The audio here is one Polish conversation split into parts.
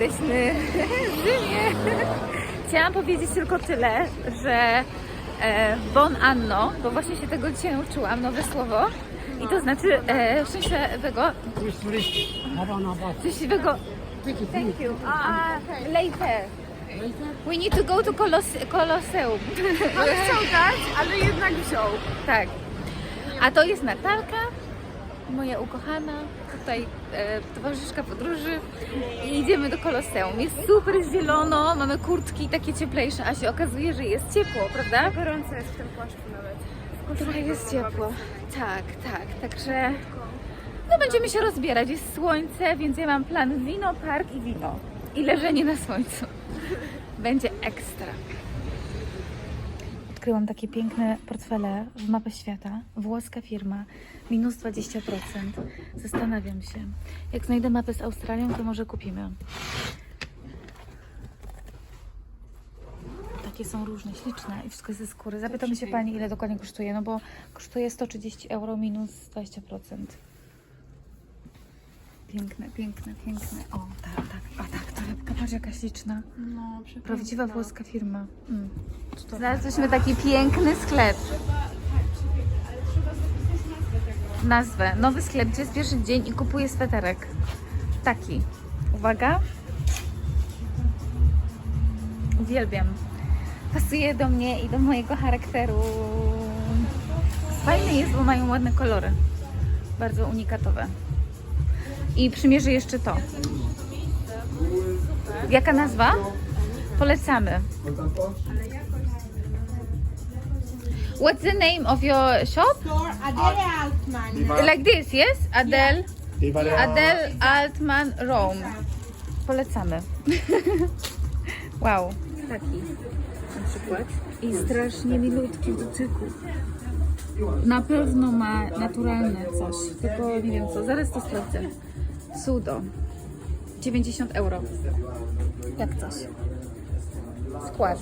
Jesteśmy w Rzymie. Chciałam powiedzieć tylko tyle, że e, Bon Anno, bo właśnie się tego dzisiaj uczyłam, nowe słowo. I to znaczy e, szczęśliwego, szczęśliwego, thank you, a later. We need to go to Kolos- Koloseum. On chciał dać, ale jednak wziął. Tak. A to jest Natalka, moja ukochana, tutaj e, towarzyszka podróży i idziemy do Koloseum. Jest super zielono, mamy kurtki takie cieplejsze, a się okazuje, że jest ciepło, prawda? Gorąco jest w tym płaszczu nawet. Trochę jest ciepło. Tak, tak, także no będziemy się rozbierać. Jest słońce, więc ja mam plan wino, park i wino. I leżenie na słońcu. Będzie ekstra. Odkryłam takie piękne portfele w mapę świata. Włoska firma, minus 20%. Zastanawiam się. Jak znajdę mapę z Australią, to może kupimy. Takie są różne, śliczne i wszystko jest ze skóry. Zapytam się Pani, ile dokładnie kosztuje, no bo kosztuje 130 euro minus 20%. Piękne, piękne, piękne. O, tak, tak. A tak, torebka, patrz jaka śliczna. No, Prawdziwa włoska firma. Mm. Znaleźliśmy taki piękny sklep. Nazwę. Nowy sklep, gdzie jest pierwszy dzień i kupuję sweterek. Taki. Uwaga. Uwielbiam. Pasuje do mnie i do mojego charakteru. Fajny jest, bo mają ładne kolory. Bardzo unikatowe. I przymierzę jeszcze to. Jaka nazwa? Polecamy. What's the name of your shop? Store Adele Altman. Like this, yes? Adele, Adele Altman Rome. Polecamy. wow. Taki na przykład. I strasznie milutki w dotyku. Na pewno ma naturalne coś, tylko nie wiem co. Zaraz to sprawdzę. Sudo. 90 euro. Jak coś. Skład.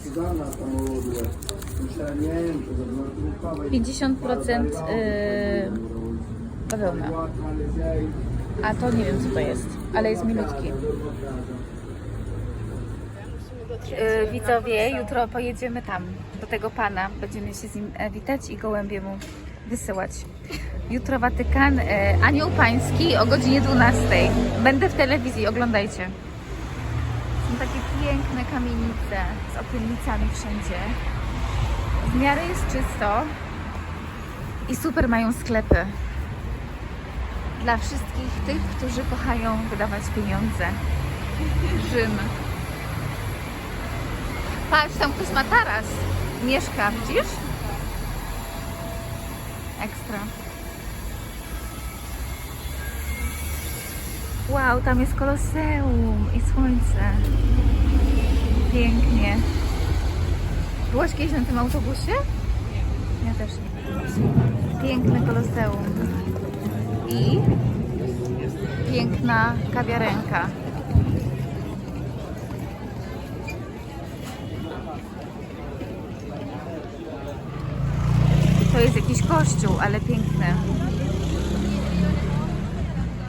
50% yy, bawełna. A to nie wiem co to jest, ale jest milutki. Yy, widzowie, jutro pojedziemy tam, do tego pana. Będziemy się z nim e, witać i gołębie mu wysyłać. Jutro Watykan, e, Anioł Pański o godzinie 12. Będę w telewizji, oglądajcie. Piękne kamienice z okiennicami wszędzie. W miarę jest czysto i super mają sklepy. Dla wszystkich tych, którzy kochają wydawać pieniądze. Rzym. Patrz, tam ktoś ma taras. Mieszka, widzisz? Ekstra. Wow, tam jest koloseum i słońce. Pięknie. Byłaś kiedyś na tym autobusie? Ja też nie. Piękne koloseum. I piękna kawiarenka. To jest jakiś kościół, ale piękny.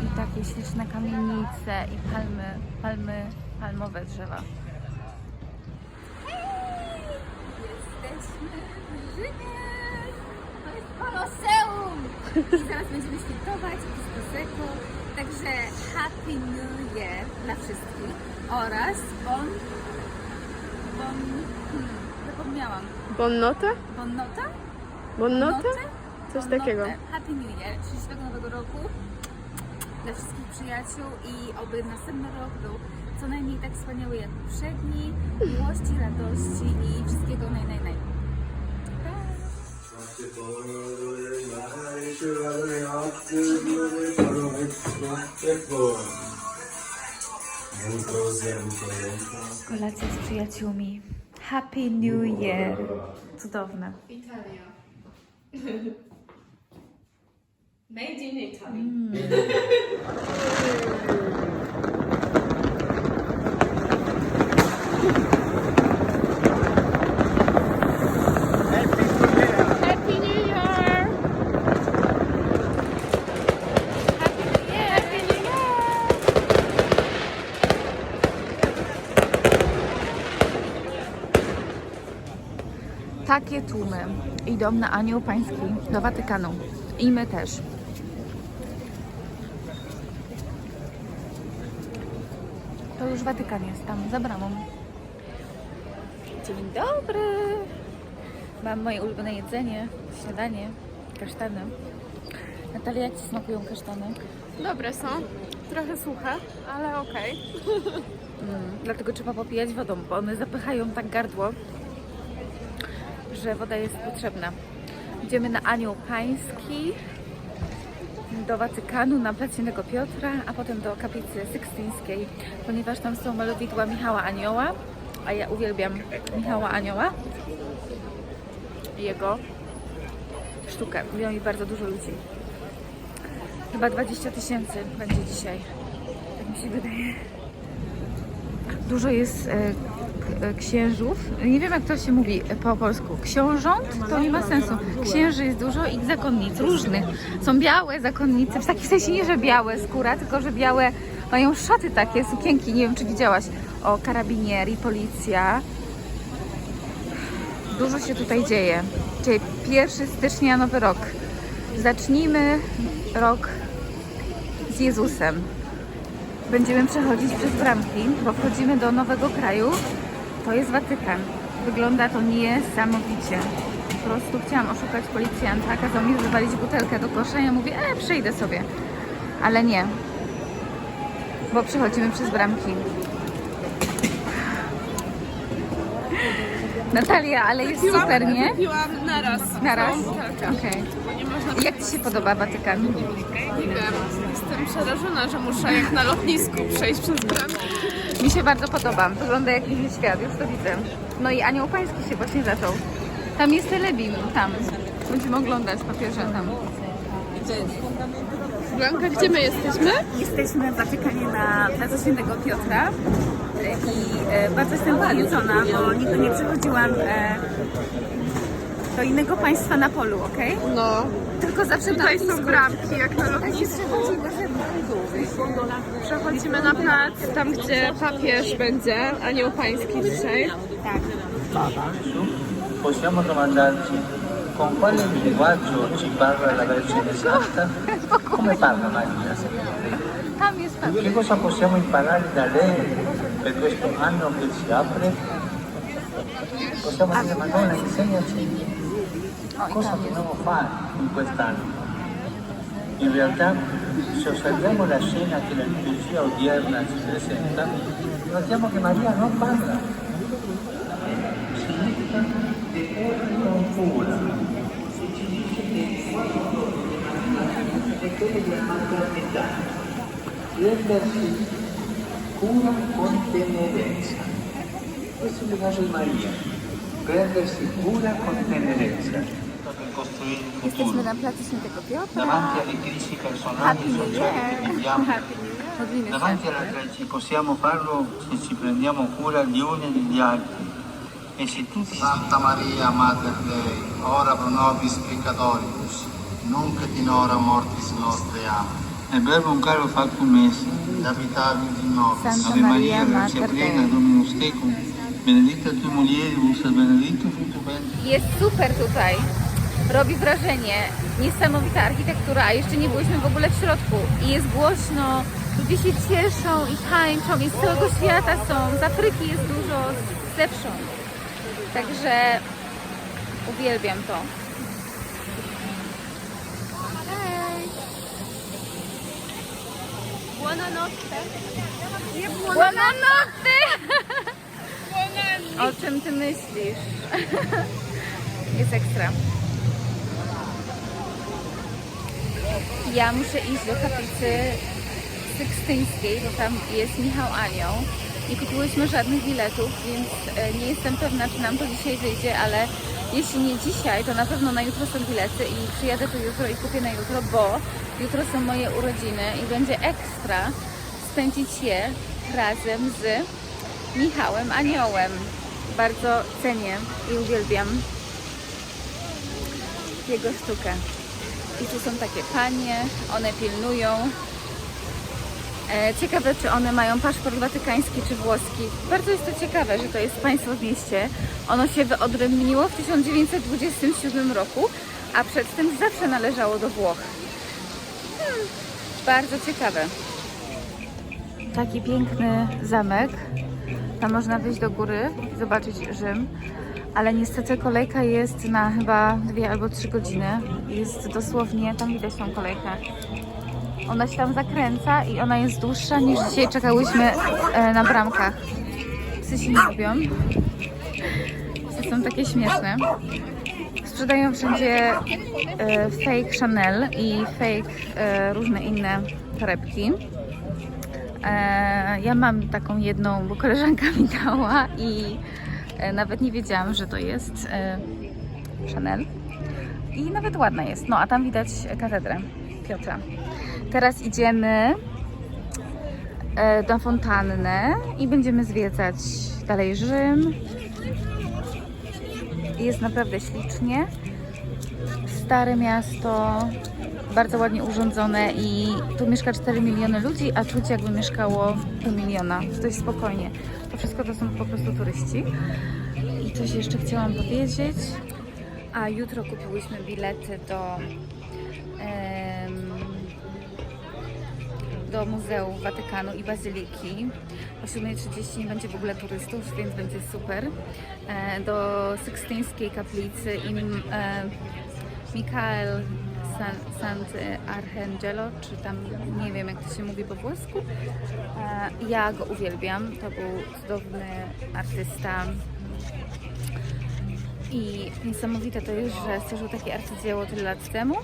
I takie śliczne kamienice i palmy, palmy, palmowe drzewa. To jest Koloseum! I zaraz będziemy świętować Prosecco. Także Happy New Year dla wszystkich oraz Bon... Bon... Hmm, zapomniałam. Bonnota? Bonnota? Bonnota? Coś Bonnotę. takiego. Happy New Year, szczęśliwego nowego roku dla wszystkich przyjaciół i oby następny rok był co najmniej tak wspaniały jak poprzedni. Miłości, radości i wszystkiego naj, naj, naj. Kolacja z przyjaciółmi. Happy New Year. Cudowne. Italia. Made in Italy. Happy New Year! Happy New Year! Happy New Year! Tłumy idą na Anioł Pański do Watykanu. I my też. To już Watykan jest tam, za bramą. Dzień dobry! Mam moje ulubione jedzenie, śniadanie, kasztany. Natalia, jak Ci smakują kasztany? Dobre są. Trochę suche, ale okej. Mm, dlatego trzeba popijać wodą, bo one zapychają tak gardło, że woda jest potrzebna. Idziemy na Anioł Pański, do Watykanu, na plac Świętego Piotra, a potem do kaplicy sykstyńskiej, ponieważ tam są malowidła Michała Anioła, a ja uwielbiam Michała Anioła i jego sztukę. Mówią mi bardzo dużo ludzi. Chyba 20 tysięcy będzie dzisiaj. Tak mi się wydaje. Dużo jest e, księżów. Nie wiem jak to się mówi po polsku. Książąt to nie ma sensu. Księży jest dużo i zakonnic różnych. Są białe zakonnice, w takim sensie nie, że białe skóra, tylko że białe mają szaty takie, sukienki. Nie wiem czy widziałaś. O, karabinieri, policja. Dużo się tutaj dzieje. Czyli 1 stycznia, nowy rok. Zacznijmy rok z Jezusem będziemy przechodzić przez bramki, bo wchodzimy do nowego kraju. To jest Watykan. Wygląda to niesamowicie. Po prostu chciałam oszukać policjanta, kazał mi wywalić butelkę do kosza. Ja mówię, e, przejdę sobie. Ale nie, bo przechodzimy przez bramki. Natalia, ale jest super, nie? Piłam naraz. Naraz? Butelkę. Okej. Bo nie można... Jak Ci się podoba Watykan? Nie wiem. Jestem przerażona, że muszę jak na lotnisku przejść przez bramkę. Mi się bardzo podoba. Wygląda jak inny świat, już to widzę. No i Anioł Pański się właśnie zaczął. Tam jest telebim, tam. Będziemy oglądać papieża tam. Blanka, gdzie my jesteśmy? Jesteśmy w Watykanie na Placu Świętego Piotra i e, bardzo jestem podniecona, bo nigdy nie przychodziłam e, do innego państwa na polu, okej? No. Tylko zawsze Tutaj są bramki, jak na lotnisku. Przechodzimy na plac, tam gdzie papież będzie, anioł pański dzisiaj. possiamo domandarci con quale linguaggio ci parla la Vergine Santa? Come parla Maria secondo te? Tam jest papież. Che cosa possiamo imparare da lei per questo anno che si apre? Possiamo dire Madonna insegnaci cosa dobbiamo fare in quest'anno. In realtà, se osserviamo la scena che la liturgia odierna ci presenta, notiamo che Maria non parla, significa che corre con cura. E ci dice che il modo è quello di maternità, prendersi cura con tenerezza. Questo è il caso di Maria, prendersi cura con tenerezza per costruire il Jesteśmy futuro. na Placu Świętego Piotra. Davanti alle crisi personali Happy e New sociali che Year. viviamo, davanti alla crisi possiamo farlo se ci prendiamo cura gli uni e degli altri. E se tutti Santa Maria, Mater Dei, ora pro nobis peccatoribus, nunc et in hora mortis nostre. Amen. è breve un caro factum est. Abitavit in nobis. Ave Maria, Maria, grazia plena, Dei. Dominus tecum, benedicta tu mulieribus benedictus fructus ventris Jest super tutaj. Robi wrażenie. Niesamowita architektura, a jeszcze nie byliśmy w ogóle w środku. I jest głośno, ludzie się cieszą i tańczą, i z całego świata są. Z Afryki jest dużo, z- zewsząd. Także uwielbiam to. Buonanotte. Nie Buonanotte! O czym ty myślisz? Jest ekstra. Ja muszę iść do kaplicy sykstyńskiej, bo tam jest Michał Anioł. Nie kupiłyśmy żadnych biletów, więc e, nie jestem pewna, czy nam to dzisiaj wyjdzie, ale jeśli nie dzisiaj, to na pewno na jutro są bilety i przyjadę tu jutro i kupię na jutro, bo jutro są moje urodziny i będzie ekstra spędzić je razem z Michałem Aniołem. Bardzo cenię i uwielbiam jego sztukę. I tu są takie panie, one pilnują. E, Ciekawe, czy one mają paszport watykański czy włoski. Bardzo jest to ciekawe, że to jest państwo w mieście. Ono się wyodrębniło w 1927 roku, a przed tym zawsze należało do Włoch. Hmm, bardzo ciekawe. Taki piękny zamek. Tam można wyjść do góry, zobaczyć Rzym, ale niestety kolejka jest na chyba dwie albo trzy godziny. Jest dosłownie, tam widać tą kolejkę. Ona się tam zakręca i ona jest dłuższa niż dzisiaj czekałyśmy e, na bramkach. Psy się nie lubią. Psy są takie śmieszne. Sprzedają wszędzie e, fake Chanel i fake e, różne inne torebki. Ja mam taką jedną, bo koleżanka mi dała i nawet nie wiedziałam, że to jest e, Chanel. I nawet ładna jest. No a tam widać katedrę Piotra. Teraz idziemy e, na fontannę i będziemy zwiedzać dalej Rzym. Jest naprawdę ślicznie. Stare miasto, bardzo ładnie urządzone i tu mieszka 4 miliony ludzi, a czuć jakby mieszkało pół miliona. Dość spokojnie. Wszystko to są po prostu turyści. I coś jeszcze chciałam powiedzieć. A jutro kupiłyśmy bilety do do Muzeum Watykanu i Bazyliki. O 7.30 nie będzie w ogóle turystów, więc będzie super. E, Do Sykstyńskiej Kaplicy i e, Mikael San, Sant Arcangelo, czy tam nie wiem jak to się mówi po włosku. E, Ja go uwielbiam, to był cudowny artysta. I niesamowite to jest, że stworzył takie arcydzieło tyle lat temu.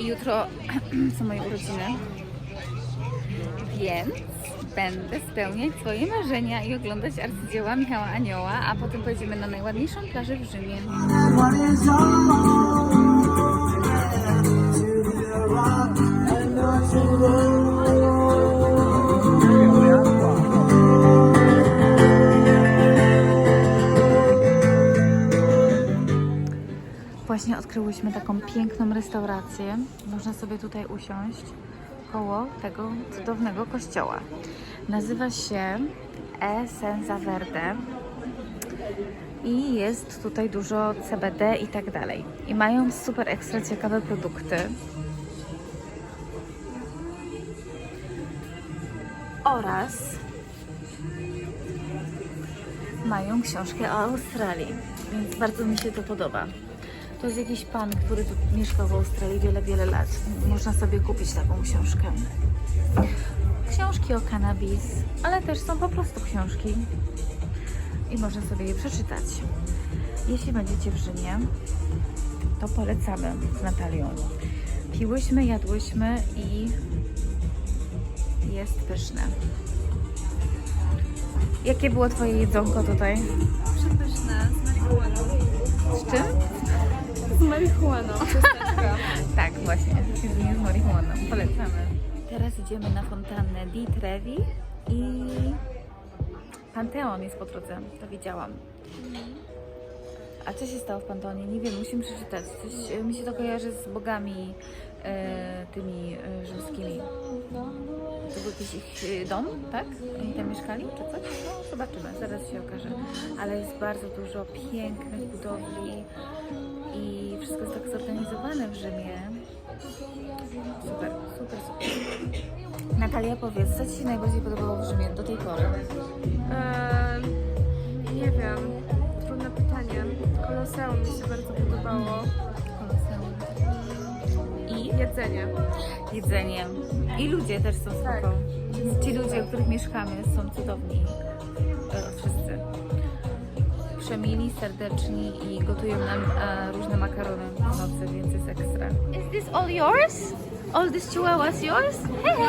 I jutro są moje urodziny. Więc będę spełniać swoje marzenia i oglądać arcydzieła Michała Anioła, a potem pojedziemy na najładniejszą plażę w Rzymie. Odkryłyśmy taką piękną restaurację. Można sobie tutaj usiąść koło tego cudownego kościoła. Nazywa się E Senza Verde i jest tutaj dużo CBD i tak dalej. I mają super ekstra ciekawe produkty. Oraz mają książkę o Australii, więc bardzo mi się to podoba. To jest jakiś pan, który tu mieszkał w Australii wiele, wiele lat. Można sobie kupić taką książkę. Książki o cannabis, ale też są po prostu książki i można sobie je przeczytać. Jeśli będziecie w Rzymie, to polecamy z Natalią. Piłyśmy, jadłyśmy i jest pyszne. Jakie było Twoje jedzonko tutaj? Przepyszne, z marihuaną. Z czym? Z marihuaną. Tak, właśnie. Jedzenie z marihuaną. Polecamy. Teraz idziemy na fontannę Di Trevi i Panteon jest po drodze. To widziałam. A co się stało w Panteonie? Nie wiem, musimy przeczytać. Coś e, mi się to kojarzy z bogami e, tymi e, rzymskimi. To był jakiś ich e, dom, tak? Oni tam mieszkali, czy coś? No, zobaczymy, zaraz się okaże. Ale jest bardzo dużo pięknych budowli jest tak zorganizowane w Rzymie. Super, super, super. Natalia, powiedz, co Ci się najbardziej podobało w Rzymie do tej pory? Eee, nie wiem, trudne pytanie. Koloseum mi się bardzo podobało. Koloseum. I Jedzenie. jedzenie. I ludzie też są Tak. spoko. Ci ludzie, w których mieszkamy, są cudowni. Przemili, serdeczni i gotują nam e, różne makarony w nocy, więc jest ekstra. Is this all yours? All these chihuahuas yours? Hej, hej,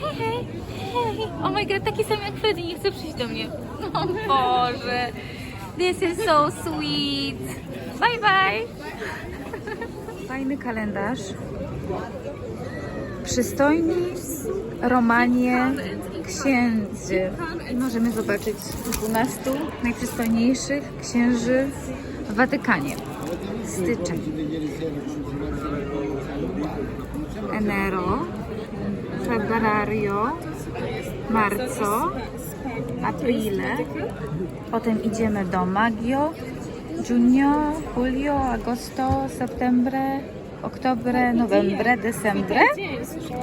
hej, hej, hej. Oh my god, taki sam jak Freddy, nie chce przyjść do mnie. O Boże. This is so sweet. Bye, bye. Fajny kalendarz. Przystojni Romanie księży. Możemy zobaczyć 12 najprzystojniejszych księży w Watykanie. Styczeń. Enero. febbraio, marzo, aprile. Potem idziemy do Maggio, Giugno, Julio, Agosto, Septembre, Oktobre, Novembre, Decembre.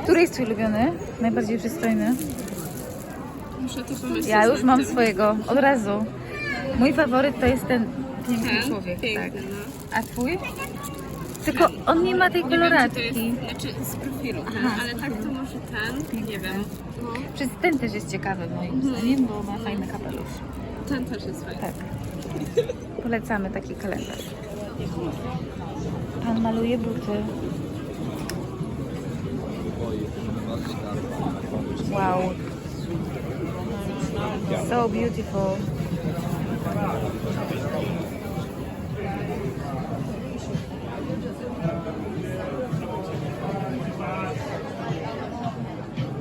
Który jest Twój ulubiony? Najbardziej przystojny? Muszę to pomyśleć. Ja już mam swojego, od razu. Mój faworyt to jest ten piękny człowiek, Piękny, tak. no. A twój? Tylko on nie ma tej Nie wiem, czy to jest, znaczy z profilu ten, ale tak to może ten, nie wiem. No, Przez ten też jest ciekawy moim zdaniem, bo ma fajny kapelusz. ten też jest fajny. Tak. Polecamy taki kalendarz. Pan maluje buty. Wow. So beautiful.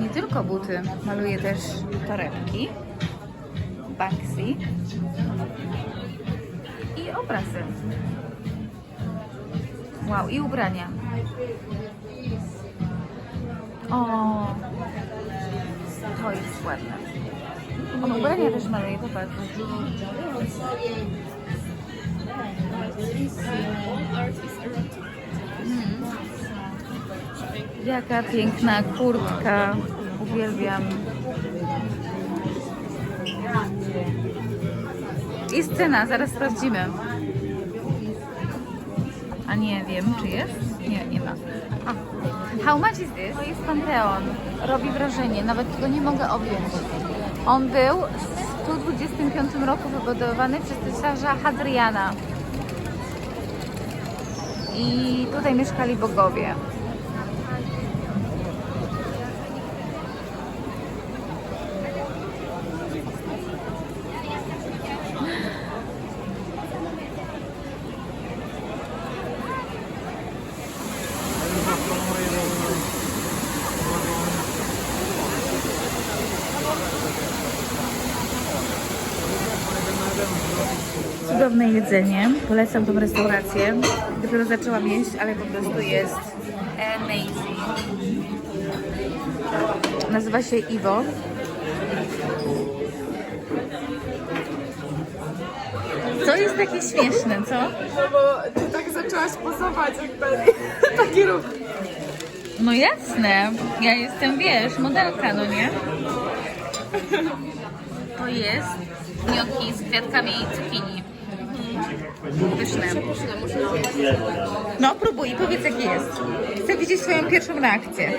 Nie tylko buty, maluje też torebki. Banksy i obrazy. Wow, i ubrania. O, to jest ładne. On ubrania też maluje, popatrz. Mm. Jaka piękna kurtka. Uwielbiam. I scena, zaraz sprawdzimy. A nie wiem, czy jest? Nie, nie ma. A. How much is this? To jest Panteon. Robi wrażenie, nawet go nie mogę objąć. On był w 125 roku wybudowany przez cesarza Hadriana. I tutaj mieszkali bogowie. Cudowne jedzenie. Polecam tą restaurację. Dopiero zaczęłam jeść, ale po prostu jest amazing. Nazywa się Iwo. Co jest takie śmieszne, co? No bo ty tak zaczęłaś pozować, jakby taki ruch. No jasne. Ja jestem, wiesz, modelka, no nie? To jest gnocchi z kwiatkami cukinii. Pyszne. No próbuj i powiedz jaki jest. Chcę widzieć swoją pierwszą reakcję.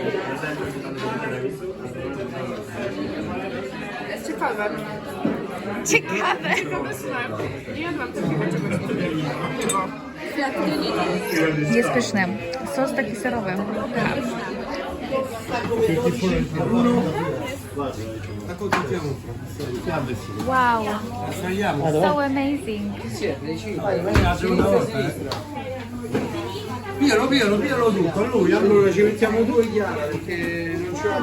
Ciekawe. Ciekawe. Nie jadłam takiego czegoś takiego. Jest pyszne. Sos taki serowy. Wow. So amazing. Piano piano piano tutto, a lui allora ci mettiamo due chiare perché non ce la